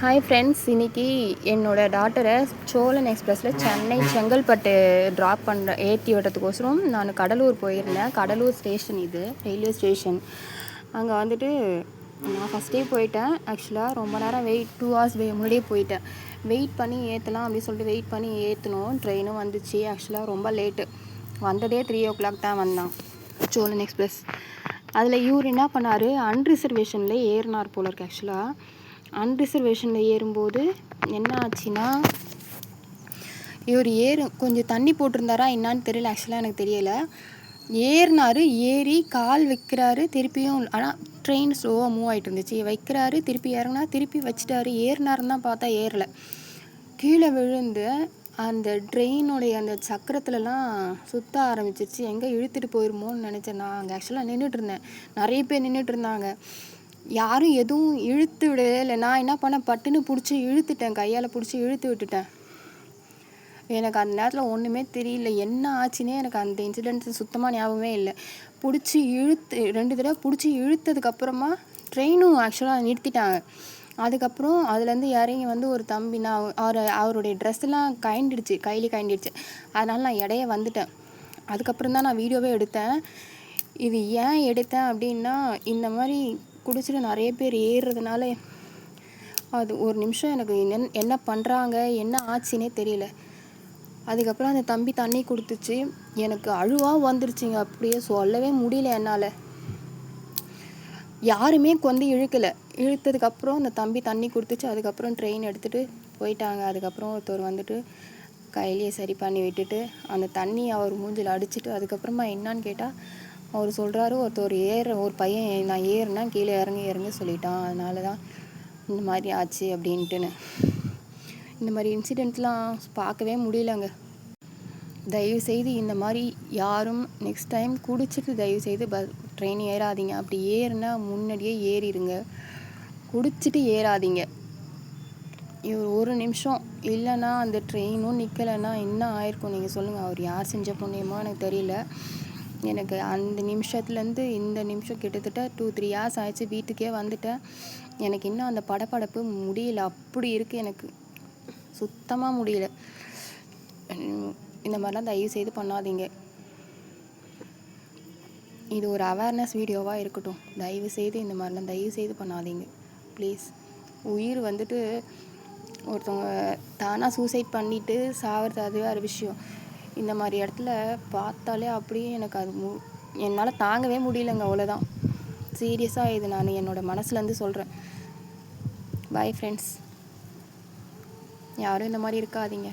Hi friends இன்னைக்கு என்னோடய டாட்டரை சோழன் எக்ஸ்பிரஸில் சென்னை செங்கல்பட்டு ட்ராப் பண்ணுற ஏற்றி விடுறதுக்கோசரம் நான் கடலூர் போயிருந்தேன். கடலூர் ஸ்டேஷன் இது ரயில்வே ஸ்டேஷன் அங்கே வந்துட்டு நான் ஃபஸ்ட்டே போயிட்டேன். ஆக்சுவலாக ரொம்ப நேரம் வெயிட் டூ ஹவர்ஸ் முன்னாடியே போயிட்டேன். வெயிட் பண்ணி ஏற்றலாம் அப்படின்னு சொல்லிட்டு வெயிட் பண்ணி ஏற்றணும் ட்ரெயினும் வந்துச்சு. ஆக்சுவலாக ரொம்ப லேட்டு வந்ததே த்ரீ ஓ கிளாக் தான் வந்தான். சோழன் எக்ஸ்பிரஸ் அதில் இவர் என்ன பண்ணார்? அன்ரிசர்வேஷனில் ஏறினார் போல இருக்கு. ஆக்சுவலாக அன்ரிசர்வேஷனில் ஏறும்போது என்ன ஆச்சுன்னா இவர் ஏறு கொஞ்சம் தண்ணி போட்டிருந்தாரா என்னான்னு தெரியல ஆக்சுவலாக எனக்கு தெரியலை. ஏறினாரு ஏறி கால் வைக்கிறாரு திருப்பியும் ஆனால் ட்ரெயின் ஸ்லோவாக மூவ் ஆகிட்டு இருந்துச்சு. வைக்கிறாரு திருப்பி இறங்கினா திருப்பி வச்சுட்டாரு. ஏறினாருன்னு தான் பார்த்தா ஏறலை. கீழே விழுந்து அந்த ட்ரெயினுடைய அந்த சக்கரத்துலலாம் சுத்த ஆரம்பிச்சிச்சு எங்கே இழுத்துட்டு போயிருமோன்னு நினச்சேன் நான் அங்கே. ஆக்சுவலாக நின்றுட்டு இருந்தேன். நிறைய பேர் நின்றுட்டு இருந்தாங்க. யாரும் எதுவும் இழுத்து விடவே இல்லை. நான் என்ன பண்ணேன்? பட்டுன்னு பிடிச்சி இழுத்துட்டேன். கையால் பிடிச்சி இழுத்து விட்டுட்டேன். எனக்கு அந்த நேரத்தில் ஒன்றுமே தெரியல. என்ன ஆச்சுன்னே எனக்கு அந்த இன்சிடென்ட் சுத்தமாக ஞாபகமே இல்லை. பிடிச்சி இழுத்து ரெண்டு தடவை பிடிச்சி இழுத்ததுக்கப்புறமா ட்ரெயினும் ஆக்சுவலாக நிறுத்திட்டாங்க. அதுக்கப்புறம் அதுலேருந்து இறங்கி வந்து ஒரு தம்பி நான் அவர் அவருடைய ட்ரெஸ்ஸெல்லாம் கயண்டிடுச்சு கையிலே கயண்டிடுச்சு அதனால் நான் இடைய வந்துட்டேன். அதுக்கப்புறம் தான் நான் வீடியோவே எடுத்தேன். இது ஏன் எடுத்தேன் அப்படின்னா இந்த மாதிரி குடிச்சிட்டு நிறைய பேர் ஏறுறதுனால அது ஒரு நிமிஷம் எனக்கு என்ன என்ன பண்ணுறாங்க என்ன ஆச்சுன்னே தெரியல. அதுக்கப்புறம் அந்த தம்பி தண்ணி கொடுத்துச்சு எனக்கு அழுவாக வந்துருச்சுங்க. அப்படியே சொல்லவே முடியல என்னால். யாருமே வந்து இழுக்கலை. இழுத்ததுக்கப்புறம் அந்த தம்பி தண்ணி கொடுத்துச்சு அதுக்கப்புறம் ட்ரெயின் எடுத்துகிட்டு போயிட்டாங்க. அதுக்கப்புறம் ஒருத்தர் வந்துட்டு கையிலேயே சரி பண்ணி விட்டுட்டு அந்த தண்ணி அவர் மூஞ்சில் அடிச்சுட்டு அதுக்கப்புறமா என்னான்னு கேட்டால் அவர் சொல்கிறாரு ஒருத்தர் ஏற ஒரு பையன் நான் ஏறுனா கீழே இறங்கி இறங்கி சொல்லிட்டான். அதனால தான் இந்த மாதிரி ஆச்சு அப்படின்ட்டுன்னு. இந்த மாதிரி இன்சிடெண்ட்லாம் பார்க்கவே முடியலங்க. தயவு செய்து இந்த மாதிரி யாரும் நெக்ஸ்ட் டைம் குடிச்சிட்டு தயவு செய்து பஸ் ட்ரெயின் ஏறாதீங்க. அப்படி ஏறுனா முன்னாடியே ஏறிடுங்க குடிச்சிட்டு ஏறாதீங்க. இவர் ஒரு நிமிஷம் இல்லைன்னா அந்த ட்ரெயினும் நிற்கலைன்னா என்ன ஆயிருக்கும்? நீங்கள் சொல்லுங்கள் அவர் யார் செஞ்ச புண்ணியமோ எனக்கு தெரியல. எனக்கு அந்த நிமிஷத்துலேருந்து இந்த நிமிஷம் கிட்டத்தட்ட டூ த்ரீ ஹார்ஸ் ஆயிடுச்சு. வீட்டுக்கே வந்துட்டேன். எனக்கு இன்னும் அந்த படப்படப்பு முடியல. அப்படி இருக்குது எனக்கு. சுத்தமாக முடியல. இந்த மாதிரிலாம் தயவு செய்து பண்ணாதீங்க. இது ஒரு அவேர்னஸ் வீடியோவாக இருக்கட்டும். தயவு செய்து இந்த மாதிரிலாம் தயவு செய்து பண்ணாதீங்க. ப்ளீஸ் உயிர் வந்துட்டு ஒருத்தவங்க தானாக சூசைட் பண்ணிவிட்டு சாகிறது அதுவே ஒரு விஷயம். இந்த மாதிரி இடத்துல பார்த்தாலே அப்படியே எனக்கு அது மு என்னால் தாங்கவே முடியலங்க அவ்வளோதான் சீரியஸாக இது நான் என்னோடய மனசுலேருந்து சொல்கிறேன் பாய் ஃப்ரெண்ட்ஸ் யாரும் இந்த மாதிரி இருக்காதீங்க.